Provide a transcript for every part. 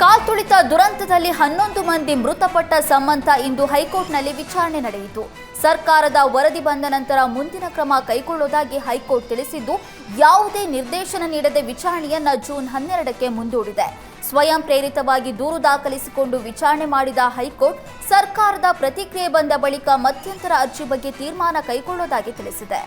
ಕಾಲ್ತುಳಿತ ದುರಂತದಲ್ಲಿ ಹನ್ನೊಂದು ಮಂದಿ ಮೃತಪಟ್ಟ ಸಂಬಂಧ ಇಂದು ಹೈಕೋರ್ಟ್ನಲ್ಲಿ ವಿಚಾರಣೆ ನಡೆಯಿತು. ಸರ್ಕಾರದ ವರದಿ ಬಂದ ನಂತರ ಮುಂದಿನ ಕ್ರಮ ಕೈಗೊಳ್ಳುವುದಾಗಿ ಹೈಕೋರ್ಟ್ ತಿಳಿಸಿದ್ದು, ಯಾವುದೇ ನಿರ್ದೇಶನ ನೀಡದೆ ವಿಚಾರಣೆಯನ್ನ ಜೂನ್ ಹನ್ನೆರಡಕ್ಕೆ ಮುಂದೂಡಿದೆ. ಸ್ವಯಂ ಪ್ರೇರಿತವಾಗಿ ದೂರು ದಾಖಲಿಸಿಕೊಂಡು ವಿಚಾರಣೆ ಮಾಡಿದ ಹೈಕೋರ್ಟ್, ಸರ್ಕಾರದ ಪ್ರತಿಕ್ರಿಯೆ ಬಂದ ಬಳಿಕ ಮಧ್ಯಂತರ ಅರ್ಜಿ ಬಗ್ಗೆ ತೀರ್ಮಾನ ಕೈಗೊಳ್ಳುವುದಾಗಿ ತಿಳಿಸಿದೆ.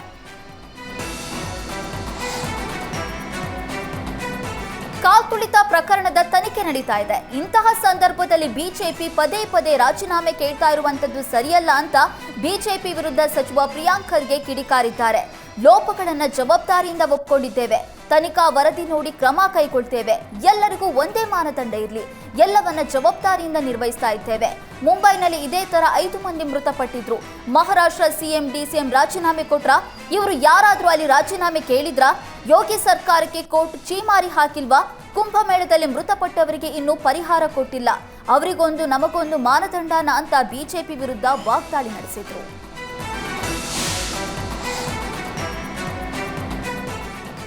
ಕಾಲ್ತುಳಿತ ಪ್ರಕರಣದ ತನಿಖೆ ನಡೀತಾ ಇದೆ. ಇಂತಹ ಸಂದರ್ಭದಲ್ಲಿ ಬಿಜೆಪಿ ಪದೇ ಪದೇ ರಾಜೀನಾಮೆ ಕೇಳ್ತಾ ಇರುವಂತದ್ದು ಸರಿಯಲ್ಲ ಅಂತ ಬಿಜೆಪಿ ವಿರುದ್ಧ ಸಚಿವ ಪ್ರಿಯಾಂಕ್ ಖರ್ಗೆ ಕಿಡಿಕಾರಿದ್ದಾರೆ. ಲೋಪಗಳನ್ನ ಜವಾಬ್ದಾರಿಯಿಂದ ಒಪ್ಕೊಂಡಿದ್ದೇವೆ. ತನಿಖಾ ವರದಿ ನೋಡಿ ಕ್ರಮ ಕೈಗೊಳ್ತೇವೆ. ಎಲ್ಲರಿಗೂ ಒಂದೇ ಮಾನದಂಡ ಇರಲಿ. ಎಲ್ಲವನ್ನ ಜವಾಬ್ದಾರಿಯಿಂದ ನಿರ್ವಹಿಸ್ತಾ ಇದ್ದೇವೆ. ಮುಂಬೈನಲ್ಲಿ ಇದೇ ತರ ಐದು ಮಂದಿ ಮೃತಪಟ್ಟಿದ್ರು. ಮಹಾರಾಷ್ಟ್ರ ಸಿಎಂ ಡಿಸಿಎಂ ರಾಜೀನಾಮೆ ಕೊಟ್ರ ಇವರು ಯಾರಾದ್ರೂ ಅಲ್ಲಿ ರಾಜೀನಾಮೆ ಕೇಳಿದ್ರಾ? ಯೋಗಿ ಸರ್ಕಾರಕ್ಕೆ ಕೋರ್ಟ್ ಚೀಮಾರಿ ಹಾಕಿಲ್ವಾ? ಕುಂಭಮೇಳದಲ್ಲಿ ಮೃತಪಟ್ಟವರಿಗೆ ಇನ್ನೂ ಪರಿಹಾರ ಕೊಟ್ಟಿಲ್ಲ. ಅವರಿಗೊಂದು ನಮಗೊಂದು ಮಾನದಂಡನ ಅಂತ ಬಿಜೆಪಿ ವಿರುದ್ಧ ವಾಗ್ದಾಳಿ ನಡೆಸಿದ್ರು.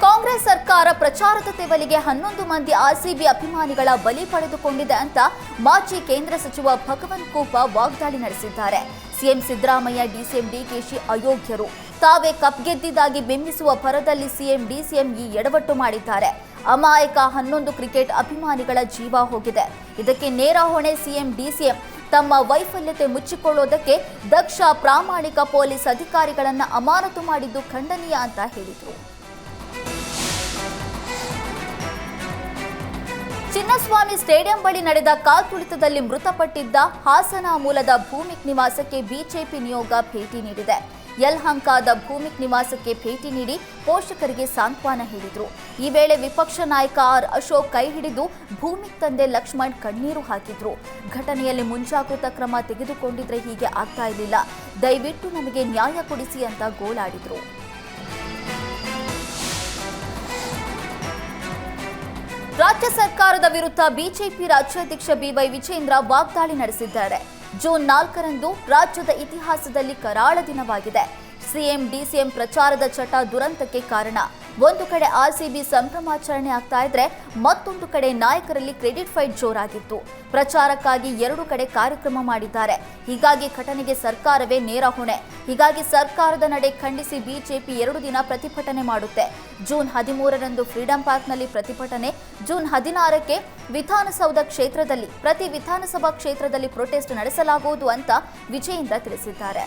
ಕಾಂಗ್ರೆಸ್ ಸರ್ಕಾರ ಪ್ರಚಾರದ ತೆವಲಿಗೆ ಹನ್ನೊಂದು ಮಂದಿ ಆರ್ಸಿಬಿ ಅಭಿಮಾನಿಗಳ ಬಲಿ ಪಡೆದುಕೊಂಡಿದೆ ಅಂತ ಮಾಜಿ ಕೇಂದ್ರ ಸಚಿವ ಭಗವಂತ್ ಕೂಪ ವಾಗ್ದಾಳಿ ನಡೆಸಿದ್ದಾರೆ. ಸಿಎಂ ಸಿದ್ದರಾಮಯ್ಯ, ಡಿಸಿಎಂ ಡಿಕೆಶಿ ಅಯೋಗ್ಯರು. ತಾವೇ ಕಪ್ ಗೆದ್ದಿದ್ದಾಗಿ ಬಿಂಬಿಸುವ ಭರದಲ್ಲಿ ಸಿಎಂ, ಡಿಸಿಎಂ ಈ ಎಡವಟ್ಟು ಮಾಡಿದ್ದಾರೆ. ಅಮಾಯಕ ಹನ್ನೊಂದು ಕ್ರಿಕೆಟ್ ಅಭಿಮಾನಿಗಳ ಜೀವ ಹೋಗಿದೆ. ಇದಕ್ಕೆ ನೇರ ಹೊಣೆ ಸಿಎಂ, ಡಿಸಿಎಂ. ತಮ್ಮ ವೈಫಲ್ಯತೆ ಮುಚ್ಚಿಕೊಳ್ಳೋದಕ್ಕೆ ದಕ್ಷ ಪ್ರಾಮಾಣಿಕ ಪೊಲೀಸ್ ಅಧಿಕಾರಿಗಳನ್ನ ಅಮಾನತು ಮಾಡಿದ್ದು ಖಂಡನೀಯ ಅಂತ ಹೇಳಿದರು. ಚಿನ್ನಸ್ವಾಮಿ ಸ್ಟೇಡಿಯಂ ಬಳಿ ನಡೆದ ಕಾಲ್ತುಳಿತದಲ್ಲಿ ಮೃತಪಟ್ಟಿದ್ದ ಹಾಸನ ಮೂಲದ ಭೂಮಿಕ್ ನಿವಾಸಕ್ಕೆ ಬಿಜೆಪಿ ನಿಯೋಗ ಭೇಟಿ ನೀಡಿದೆ. ಯಲ್ಹಂಕಾದ ಭೂಮಿಕ್ ನಿವಾಸಕ್ಕೆ ಭೇಟಿ ನೀಡಿ ಪೋಷಕರಿಗೆ ಸಾಂತ್ವನ ಹೇಳಿದರು. ಈ ವೇಳೆ ವಿಪಕ್ಷ ನಾಯಕ ಆರ್ ಅಶೋಕ್ ಕೈ ಹಿಡಿದು ಭೂಮಿಕ್ ತಂದೆ ಲಕ್ಷ್ಮಣ್ ಕಣ್ಣೀರು ಹಾಕಿದ್ರು. ಘಟನೆಯಲ್ಲಿ ಮುಂಜಾಗೃತಾ ಕ್ರಮ ತೆಗೆದುಕೊಂಡಿದ್ರೆ ಹೀಗೆ ಆಗ್ತಾ ಇರಲಿಲ್ಲ. ದಯವಿಟ್ಟು ನಮಗೆ ನ್ಯಾಯ ಕೊಡಿಸಿ ಅಂತ ಗೋಳಾಡಿದ್ರು ರಾಜ್ಯ ಸರ್ಕಾರದ ವಿರುದ್ಧ ಬಿಜೆಪಿ ರಾಜ್ಯಾಧ್ಯಕ್ಷ ಬಿವೈ ವಿಜೇಂದ್ರ ವಾಗ್ದಾಳಿ ನಡೆಸಿದ್ದಾರೆ. ಜೂನ್ ನಾಲ್ಕರಂದು ರಾಜ್ಯದ ಇತಿಹಾಸದಲ್ಲಿ ಕರಾಳ ದಿನವಾಗಿದೆ. ಸಿಎಂ, ಡಿಸಿಎಂ ಪ್ರಚಾರದ ಚಟ ದುರಂತಕ್ಕೆ ಕಾರಣ. ಒಂದು ಕಡೆ ಆರ್ಸಿಬಿ ಸಂಭ್ರಮಾಚರಣೆ ಆಗ್ತಾ ಇದ್ರೆ ಮತ್ತೊಂದು ಕಡೆ ನಾಯಕರಲ್ಲಿ ಕ್ರೆಡಿಟ್ ಫೈಟ್ ಜೋರಾಗಿತ್ತು. ಪ್ರಚಾರಕ್ಕಾಗಿ ಎರಡು ಕಡೆ ಕಾರ್ಯಕ್ರಮ ಮಾಡಿದ್ದಾರೆ. ಹೀಗಾಗಿ ಘಟನೆಗೆ ಸರ್ಕಾರವೇ ನೇರ ಹೊಣೆ. ಹೀಗಾಗಿ ಸರ್ಕಾರದ ನಡೆ ಖಂಡಿಸಿ ಬಿಜೆಪಿ ಎರಡು ದಿನ ಪ್ರತಿಭಟನೆ ಮಾಡುತ್ತೆ. ಜೂನ್ ಹದಿಮೂರರಂದು ಫ್ರೀಡಂ ಪಾರ್ಕ್ನಲ್ಲಿ ಪ್ರತಿಭಟನೆ. ಜೂನ್ ಹದಿನಾರಕ್ಕೆ ವಿಧಾನಸೌಧ ಕ್ಷೇತ್ರದಲ್ಲಿ, ಪ್ರತಿ ವಿಧಾನಸಭಾ ಕ್ಷೇತ್ರದಲ್ಲಿ ಪ್ರೊಟೆಸ್ಟ್ ನಡೆಸಲಾಗುವುದು ಅಂತ ವಿಜಯೇಂದ್ರ ತಿಳಿಸಿದ್ದಾರೆ.